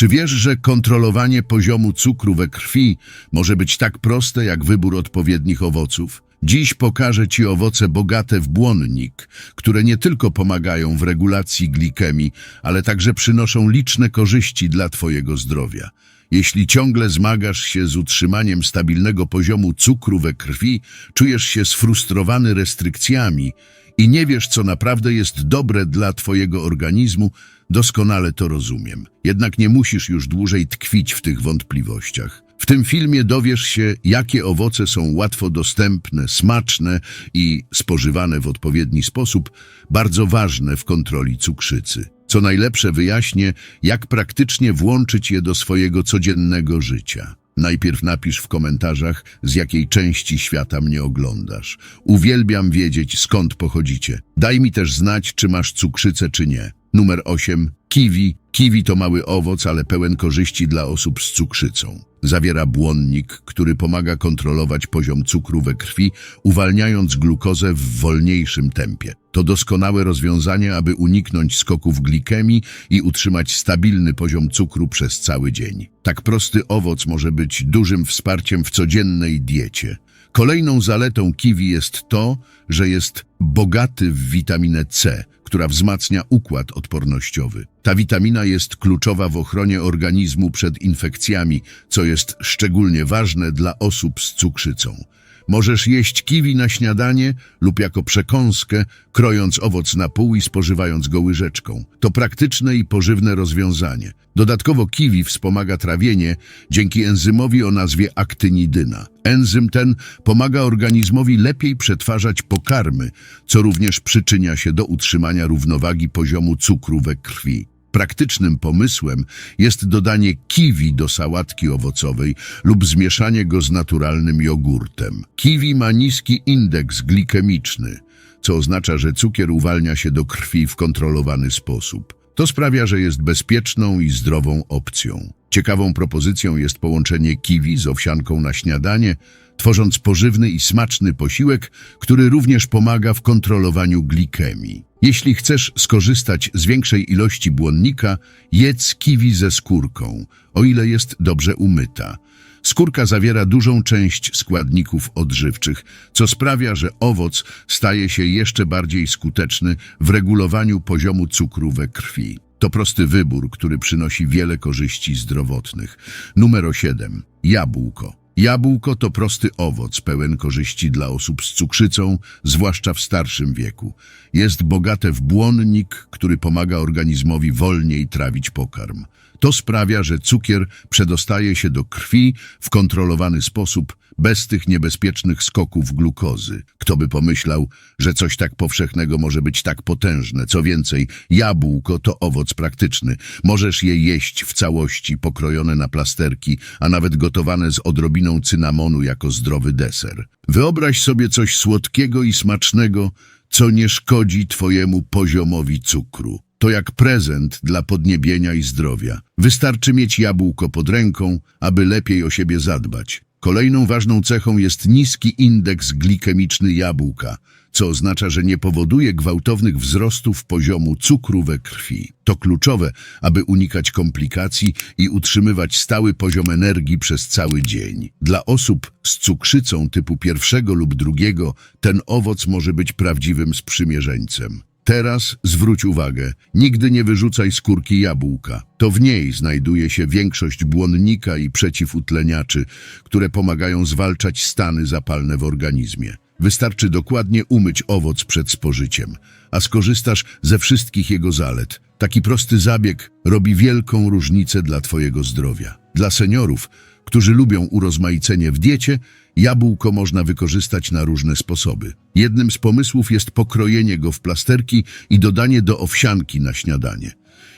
Czy wiesz, że kontrolowanie poziomu cukru we krwi może być tak proste jak wybór odpowiednich owoców? Dziś pokażę Ci owoce bogate w błonnik, które nie tylko pomagają w regulacji glikemii, ale także przynoszą liczne korzyści dla Twojego zdrowia. Jeśli ciągle zmagasz się z utrzymaniem stabilnego poziomu cukru we krwi, czujesz się sfrustrowany restrykcjami i nie wiesz, co naprawdę jest dobre dla Twojego organizmu, doskonale to rozumiem. Jednak nie musisz już dłużej tkwić w tych wątpliwościach. W tym filmie dowiesz się, jakie owoce są łatwo dostępne, smaczne i spożywane w odpowiedni sposób, bardzo ważne w kontroli cukrzycy. Co najlepsze wyjaśnię, jak praktycznie włączyć je do swojego codziennego życia. Najpierw napisz w komentarzach, z jakiej części świata mnie oglądasz. Uwielbiam wiedzieć, skąd pochodzicie. Daj mi też znać, czy masz cukrzycę, czy nie. Numer 8. Kiwi. Kiwi to mały owoc, ale pełen korzyści dla osób z cukrzycą. Zawiera błonnik, który pomaga kontrolować poziom cukru we krwi, uwalniając glukozę w wolniejszym tempie. To doskonałe rozwiązanie, aby uniknąć skoków glikemii i utrzymać stabilny poziom cukru przez cały dzień. Tak prosty owoc może być dużym wsparciem w codziennej diecie. Kolejną zaletą kiwi jest to, że jest bogaty w witaminę C, która wzmacnia układ odpornościowy. Ta witamina jest kluczowa w ochronie organizmu przed infekcjami, co jest szczególnie ważne dla osób z cukrzycą. Możesz jeść kiwi na śniadanie lub jako przekąskę, krojąc owoc na pół i spożywając go łyżeczką. To praktyczne i pożywne rozwiązanie. Dodatkowo kiwi wspomaga trawienie dzięki enzymowi o nazwie aktynidyna. Enzym ten pomaga organizmowi lepiej przetwarzać pokarmy, co również przyczynia się do utrzymania równowagi poziomu cukru we krwi. Praktycznym pomysłem jest dodanie kiwi do sałatki owocowej lub zmieszanie go z naturalnym jogurtem. Kiwi ma niski indeks glikemiczny, co oznacza, że cukier uwalnia się do krwi w kontrolowany sposób. To sprawia, że jest bezpieczną i zdrową opcją. Ciekawą propozycją jest połączenie kiwi z owsianką na śniadanie, tworząc pożywny i smaczny posiłek, który również pomaga w kontrolowaniu glikemii. Jeśli chcesz skorzystać z większej ilości błonnika, jedz kiwi ze skórką, o ile jest dobrze umyta. Skórka zawiera dużą część składników odżywczych, co sprawia, że owoc staje się jeszcze bardziej skuteczny w regulowaniu poziomu cukru we krwi. To prosty wybór, który przynosi wiele korzyści zdrowotnych. Numer 7. Jabłko. Jabłko to prosty owoc pełen korzyści dla osób z cukrzycą, zwłaszcza w starszym wieku. Jest bogate w błonnik, który pomaga organizmowi wolniej trawić pokarm. To sprawia, że cukier przedostaje się do krwi w kontrolowany sposób, bez tych niebezpiecznych skoków glukozy. Kto by pomyślał, że coś tak powszechnego może być tak potężne? Co więcej, jabłko to owoc praktyczny. Możesz je jeść w całości, pokrojone na plasterki, a nawet gotowane z odrobiną cynamonu jako zdrowy deser. Wyobraź sobie coś słodkiego i smacznego, co nie szkodzi Twojemu poziomowi cukru. To jak prezent dla podniebienia i zdrowia. Wystarczy mieć jabłko pod ręką, aby lepiej o siebie zadbać. Kolejną ważną cechą jest niski indeks glikemiczny jabłka, co oznacza, że nie powoduje gwałtownych wzrostów poziomu cukru we krwi. To kluczowe, aby unikać komplikacji i utrzymywać stały poziom energii przez cały dzień. Dla osób z cukrzycą typu pierwszego lub drugiego ten owoc może być prawdziwym sprzymierzeńcem. Teraz zwróć uwagę, nigdy nie wyrzucaj skórki jabłka. To w niej znajduje się większość błonnika i przeciwutleniaczy, które pomagają zwalczać stany zapalne w organizmie. Wystarczy dokładnie umyć owoc przed spożyciem, a skorzystasz ze wszystkich jego zalet. Taki prosty zabieg robi wielką różnicę dla Twojego zdrowia. Dla seniorów, którzy lubią urozmaicenie w diecie, jabłko można wykorzystać na różne sposoby. Jednym z pomysłów jest pokrojenie go w plasterki i dodanie do owsianki na śniadanie.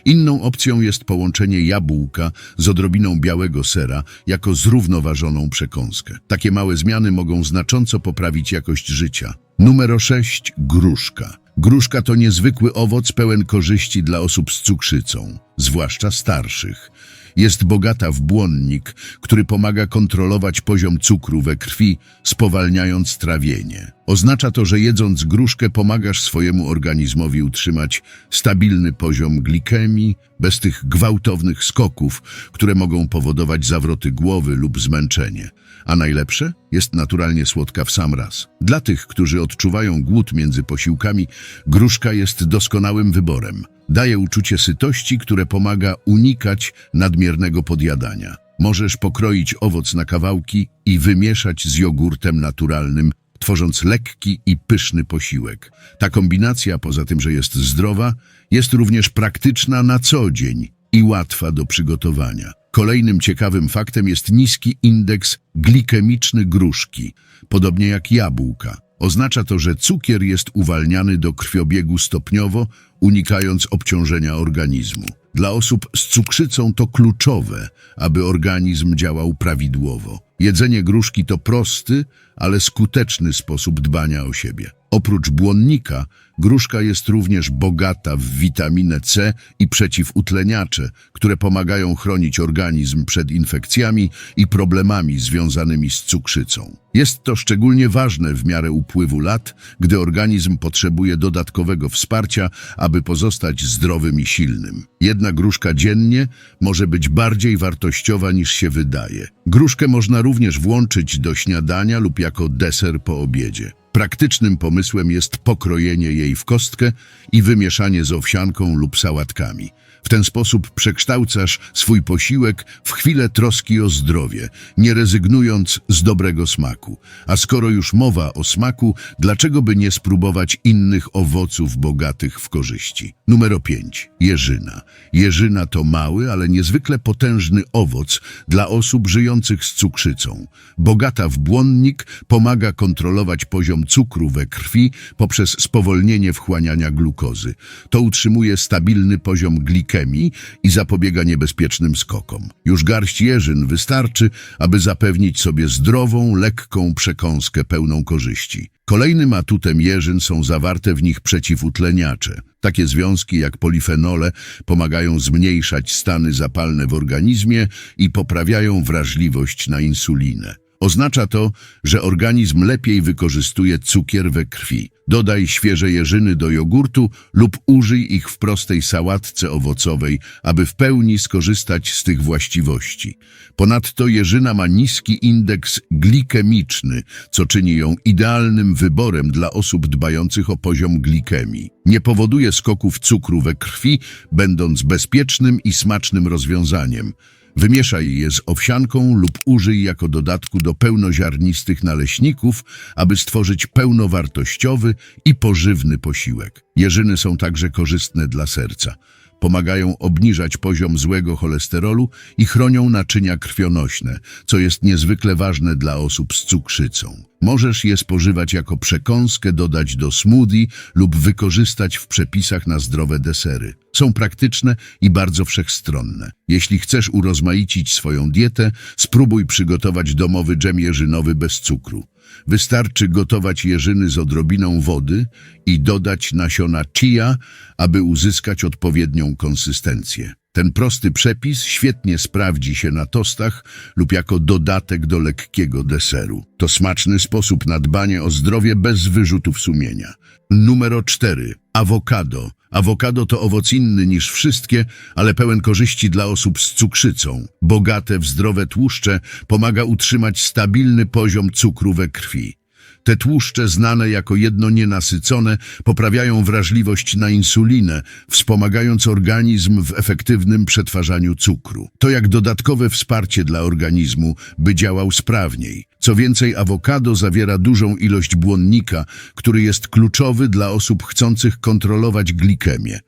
Inną opcją jest połączenie jabłka z odrobiną białego sera jako zrównoważoną przekąskę. Takie małe zmiany mogą znacząco poprawić jakość życia. Numer 6. Gruszka. Gruszka to niezwykły owoc pełen korzyści dla osób z cukrzycą, zwłaszcza starszych. Jest bogata w błonnik, który pomaga kontrolować poziom cukru we krwi, spowalniając trawienie. Oznacza to, że jedząc gruszkę pomagasz swojemu organizmowi utrzymać stabilny poziom glikemii, bez tych gwałtownych skoków, które mogą powodować zawroty głowy lub zmęczenie. A najlepsze? Jest naturalnie słodka w sam raz. Dla tych, którzy odczuwają głód między posiłkami, gruszka jest doskonałym wyborem. Daje uczucie sytości, które pomaga unikać nadmiernego podjadania. Możesz pokroić owoc na kawałki i wymieszać z jogurtem naturalnym, tworząc lekki i pyszny posiłek. Ta kombinacja, poza tym, że jest zdrowa, jest również praktyczna na co dzień i łatwa do przygotowania. Kolejnym ciekawym faktem jest niski indeks glikemiczny gruszki, podobnie jak jabłka. Oznacza to, że cukier jest uwalniany do krwiobiegu stopniowo, unikając obciążenia organizmu. Dla osób z cukrzycą to kluczowe, aby organizm działał prawidłowo. Jedzenie gruszki to prosty, ale skuteczny sposób dbania o siebie. Oprócz błonnika, gruszka jest również bogata w witaminę C i przeciwutleniacze, które pomagają chronić organizm przed infekcjami i problemami związanymi z cukrzycą. Jest to szczególnie ważne w miarę upływu lat, gdy organizm potrzebuje dodatkowego wsparcia, aby pozostać zdrowym i silnym. Jedna gruszka dziennie może być bardziej wartościowa niż się wydaje. Gruszkę można również włączyć do śniadania lub jako deser po obiedzie. Praktycznym pomysłem jest pokrojenie jej w kostkę i wymieszanie z owsianką lub sałatkami. W ten sposób przekształcasz swój posiłek w chwilę troski o zdrowie, nie rezygnując z dobrego smaku. A skoro już mowa o smaku, dlaczego by nie spróbować innych owoców bogatych w korzyści? Numer 5. Jeżyna. Jeżyna to mały, ale niezwykle potężny owoc dla osób żyjących z cukrzycą. Bogata w błonnik pomaga kontrolować poziom cukru we krwi poprzez spowolnienie wchłaniania glukozy. To utrzymuje stabilny poziom glikemii i zapobiega niebezpiecznym skokom. Już garść jeżyn wystarczy, aby zapewnić sobie zdrową, lekką przekąskę pełną korzyści. Kolejnym atutem jeżyn są zawarte w nich przeciwutleniacze. Takie związki jak polifenole pomagają zmniejszać stany zapalne w organizmie i poprawiają wrażliwość na insulinę. Oznacza to, że organizm lepiej wykorzystuje cukier we krwi. Dodaj świeże jeżyny do jogurtu lub użyj ich w prostej sałatce owocowej, aby w pełni skorzystać z tych właściwości. Ponadto jeżyna ma niski indeks glikemiczny, co czyni ją idealnym wyborem dla osób dbających o poziom glikemii. Nie powoduje skoków cukru we krwi, będąc bezpiecznym i smacznym rozwiązaniem. Wymieszaj je z owsianką lub użyj jako dodatku do pełnoziarnistych naleśników, aby stworzyć pełnowartościowy i pożywny posiłek. Jeżyny są także korzystne dla serca. Pomagają obniżać poziom złego cholesterolu i chronią naczynia krwionośne, co jest niezwykle ważne dla osób z cukrzycą. Możesz je spożywać jako przekąskę, dodać do smoothie lub wykorzystać w przepisach na zdrowe desery. Są praktyczne i bardzo wszechstronne. Jeśli chcesz urozmaicić swoją dietę, spróbuj przygotować domowy dżem jeżynowy bez cukru. Wystarczy gotować jeżyny z odrobiną wody i dodać nasiona chia, aby uzyskać odpowiednią konsystencję. Ten prosty przepis świetnie sprawdzi się na tostach lub jako dodatek do lekkiego deseru. To smaczny sposób na dbanie o zdrowie bez wyrzutów sumienia. Numer 4. Awokado. Awokado to owoc inny niż wszystkie, ale pełen korzyści dla osób z cukrzycą. Bogate w zdrowe tłuszcze pomaga utrzymać stabilny poziom cukru we krwi. Te tłuszcze, znane jako jedno nienasycone, poprawiają wrażliwość na insulinę, wspomagając organizm w efektywnym przetwarzaniu cukru. To jak dodatkowe wsparcie dla organizmu, by działał sprawniej. Co więcej, awokado zawiera dużą ilość błonnika, który jest kluczowy dla osób chcących kontrolować glikemię.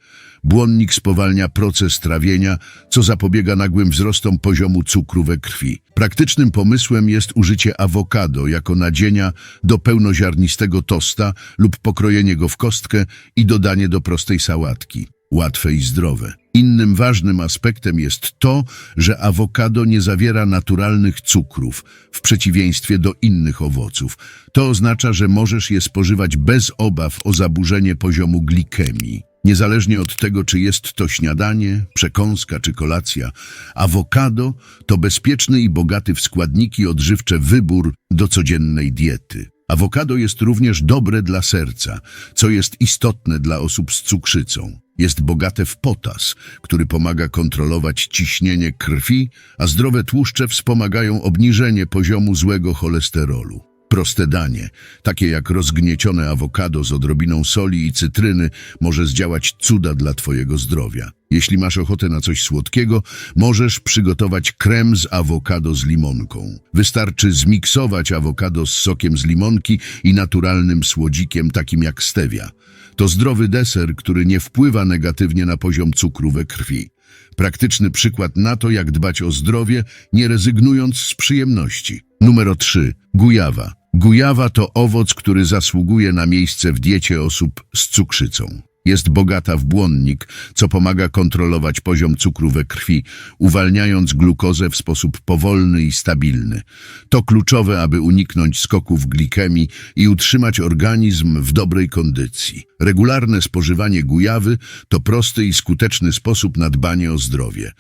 Błonnik spowalnia proces trawienia, co zapobiega nagłym wzrostom poziomu cukru we krwi. Praktycznym pomysłem jest użycie awokado jako nadzienia do pełnoziarnistego tosta lub pokrojenie go w kostkę i dodanie do prostej sałatki. Łatwe i zdrowe. Innym ważnym aspektem jest to, że awokado nie zawiera naturalnych cukrów, w przeciwieństwie do innych owoców. To oznacza, że możesz je spożywać bez obaw o zaburzenie poziomu glikemii. Niezależnie od tego, czy jest to śniadanie, przekąska czy kolacja, awokado to bezpieczny i bogaty w składniki odżywcze wybór do codziennej diety. Awokado jest również dobre dla serca, co jest istotne dla osób z cukrzycą. Jest bogate w potas, który pomaga kontrolować ciśnienie krwi, a zdrowe tłuszcze wspomagają obniżenie poziomu złego cholesterolu. Proste danie, takie jak rozgniecione awokado z odrobiną soli i cytryny, może zdziałać cuda dla Twojego zdrowia. Jeśli masz ochotę na coś słodkiego, możesz przygotować krem z awokado z limonką. Wystarczy zmiksować awokado z sokiem z limonki i naturalnym słodzikiem takim jak stevia. To zdrowy deser, który nie wpływa negatywnie na poziom cukru we krwi. Praktyczny przykład na to, jak dbać o zdrowie, nie rezygnując z przyjemności. Numer 3. Gujawa. Gujawa to owoc, który zasługuje na miejsce w diecie osób z cukrzycą. Jest bogata w błonnik, co pomaga kontrolować poziom cukru we krwi, uwalniając glukozę w sposób powolny i stabilny. To kluczowe, aby uniknąć skoków glikemii i utrzymać organizm w dobrej kondycji. Regularne spożywanie gujawy to prosty i skuteczny sposób na dbanie o zdrowie.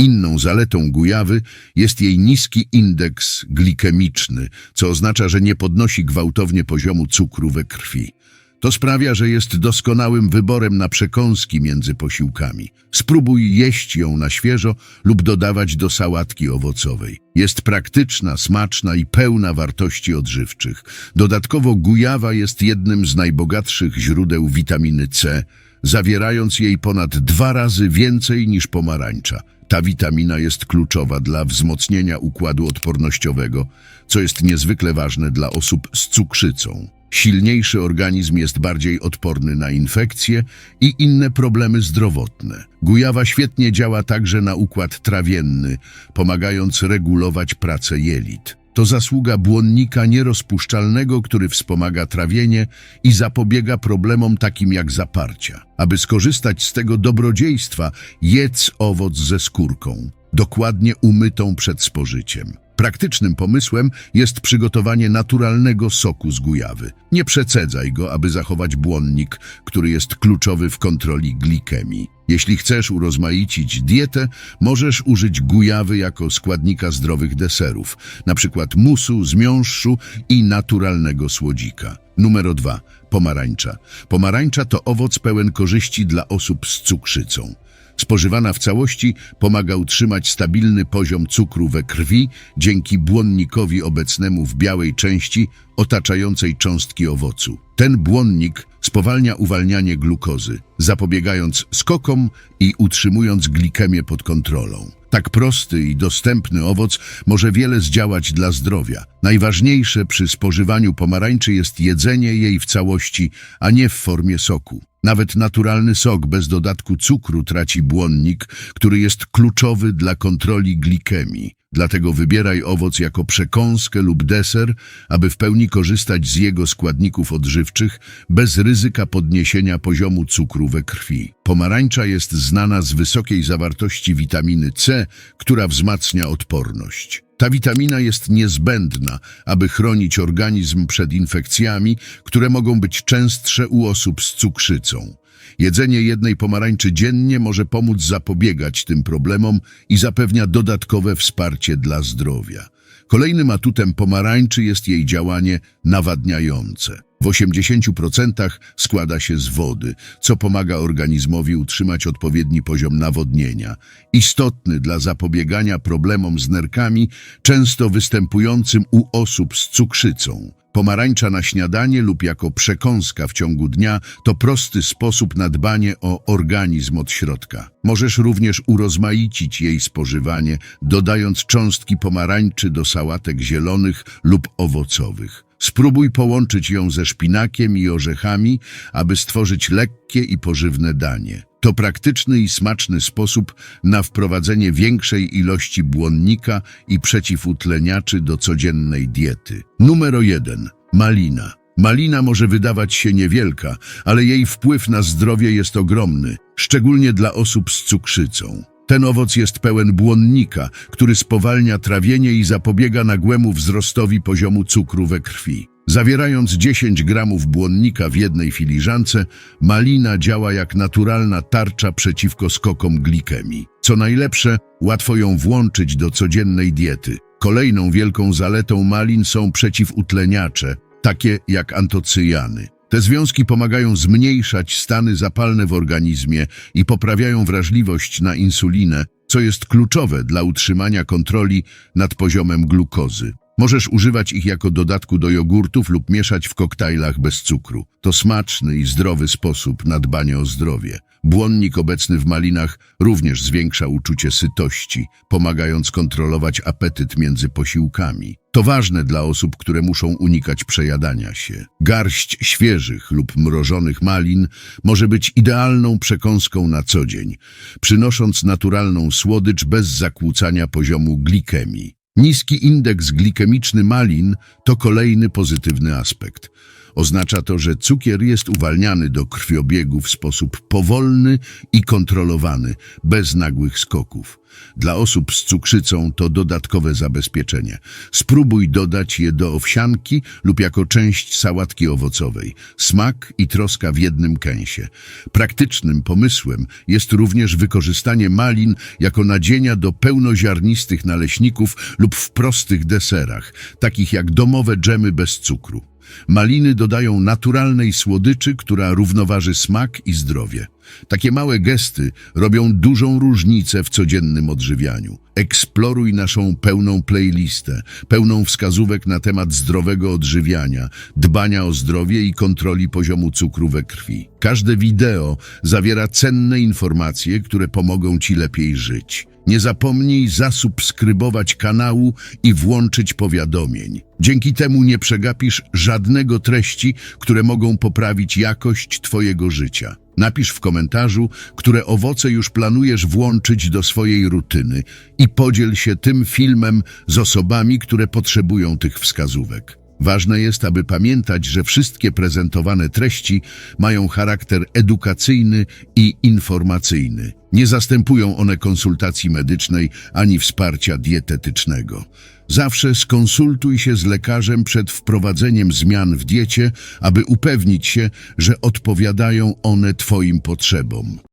Inną zaletą gujawy jest jej niski indeks glikemiczny, co oznacza, że nie podnosi gwałtownie poziomu cukru we krwi. To sprawia, że jest doskonałym wyborem na przekąski między posiłkami. Spróbuj jeść ją na świeżo lub dodawać do sałatki owocowej. Jest praktyczna, smaczna i pełna wartości odżywczych. Dodatkowo gujawa jest jednym z najbogatszych źródeł witaminy C, zawierając jej ponad dwa razy więcej niż pomarańcza. Ta witamina jest kluczowa dla wzmocnienia układu odpornościowego, co jest niezwykle ważne dla osób z cukrzycą. Silniejszy organizm jest bardziej odporny na infekcje i inne problemy zdrowotne. Gujawa świetnie działa także na układ trawienny, pomagając regulować pracę jelit. To zasługa błonnika nierozpuszczalnego, który wspomaga trawienie i zapobiega problemom takim jak zaparcia. Aby skorzystać z tego dobrodziejstwa, jedz owoc ze skórką, dokładnie umytą przed spożyciem. Praktycznym pomysłem jest przygotowanie naturalnego soku z gujawy. Nie przecedzaj go, aby zachować błonnik, który jest kluczowy w kontroli glikemii. Jeśli chcesz urozmaicić dietę, możesz użyć gujawy jako składnika zdrowych deserów, np. musu, zmiąższu i naturalnego słodzika. Numer 2. Pomarańcza. Pomarańcza to owoc pełen korzyści dla osób z cukrzycą. Spożywana w całości pomaga utrzymać stabilny poziom cukru we krwi dzięki błonnikowi obecnemu w białej części otaczającej cząstki owocu. Ten błonnik spowalnia uwalnianie glukozy, zapobiegając skokom i utrzymując glikemię pod kontrolą. Tak prosty i dostępny owoc może wiele zdziałać dla zdrowia. Najważniejsze przy spożywaniu pomarańczy jest jedzenie jej w całości, a nie w formie soku. Nawet naturalny sok bez dodatku cukru traci błonnik, który jest kluczowy dla kontroli glikemii. Dlatego wybieraj owoc jako przekąskę lub deser, aby w pełni korzystać z jego składników odżywczych bez ryzyka podniesienia poziomu cukru we krwi. Pomarańcza jest znana z wysokiej zawartości witaminy C, która wzmacnia odporność. Ta witamina jest niezbędna, aby chronić organizm przed infekcjami, które mogą być częstsze u osób z cukrzycą. Jedzenie jednej pomarańczy dziennie może pomóc zapobiegać tym problemom i zapewnia dodatkowe wsparcie dla zdrowia. Kolejnym atutem pomarańczy jest jej działanie nawadniające. W 80% składa się z wody, co pomaga organizmowi utrzymać odpowiedni poziom nawodnienia, istotny dla zapobiegania problemom z nerkami, często występującym u osób z cukrzycą. Pomarańcza na śniadanie lub jako przekąska w ciągu dnia to prosty sposób na dbanie o organizm od środka. Możesz również urozmaicić jej spożywanie, dodając cząstki pomarańczy do sałatek zielonych lub owocowych. Spróbuj połączyć ją ze szpinakiem i orzechami, aby stworzyć lekkie i pożywne danie. To praktyczny i smaczny sposób na wprowadzenie większej ilości błonnika i przeciwutleniaczy do codziennej diety. Numer 1. Malina. Malina może wydawać się niewielka, ale jej wpływ na zdrowie jest ogromny, szczególnie dla osób z cukrzycą. Ten owoc jest pełen błonnika, który spowalnia trawienie i zapobiega nagłemu wzrostowi poziomu cukru we krwi. Zawierając 10 gramów błonnika w jednej filiżance, malina działa jak naturalna tarcza przeciwko skokom glikemii. Co najlepsze, łatwo ją włączyć do codziennej diety. Kolejną wielką zaletą malin są przeciwutleniacze, takie jak antocyjany. Te związki pomagają zmniejszać stany zapalne w organizmie i poprawiają wrażliwość na insulinę, co jest kluczowe dla utrzymania kontroli nad poziomem glukozy. Możesz używać ich jako dodatku do jogurtów lub mieszać w koktajlach bez cukru. To smaczny i zdrowy sposób na dbanie o zdrowie. Błonnik obecny w malinach również zwiększa uczucie sytości, pomagając kontrolować apetyt między posiłkami. To ważne dla osób, które muszą unikać przejadania się. Garść świeżych lub mrożonych malin może być idealną przekąską na co dzień, przynosząc naturalną słodycz bez zakłócania poziomu glikemii. Niski indeks glikemiczny malin to kolejny pozytywny aspekt. Oznacza to, że cukier jest uwalniany do krwiobiegu w sposób powolny i kontrolowany, bez nagłych skoków. Dla osób z cukrzycą to dodatkowe zabezpieczenie. Spróbuj dodać je do owsianki lub jako część sałatki owocowej. Smak i troska w jednym kęsie. Praktycznym pomysłem jest również wykorzystanie malin jako nadzienia do pełnoziarnistych naleśników lub w prostych deserach, takich jak domowe dżemy bez cukru. Maliny dodają naturalnej słodyczy, która równoważy smak i zdrowie. Takie małe gesty robią dużą różnicę w codziennym odżywianiu. Eksploruj naszą pełną playlistę, pełną wskazówek na temat zdrowego odżywiania, dbania o zdrowie i kontroli poziomu cukru we krwi. Każde wideo zawiera cenne informacje, które pomogą Ci lepiej żyć. Nie zapomnij zasubskrybować kanału i włączyć powiadomień. Dzięki temu nie przegapisz żadnego treści, które mogą poprawić jakość Twojego życia. Napisz w komentarzu, które owoce już planujesz włączyć do swojej rutyny i podziel się tym filmem z osobami, które potrzebują tych wskazówek. Ważne jest, aby pamiętać, że wszystkie prezentowane treści mają charakter edukacyjny i informacyjny. Nie zastępują one konsultacji medycznej ani wsparcia dietetycznego. Zawsze skonsultuj się z lekarzem przed wprowadzeniem zmian w diecie, aby upewnić się, że odpowiadają one Twoim potrzebom.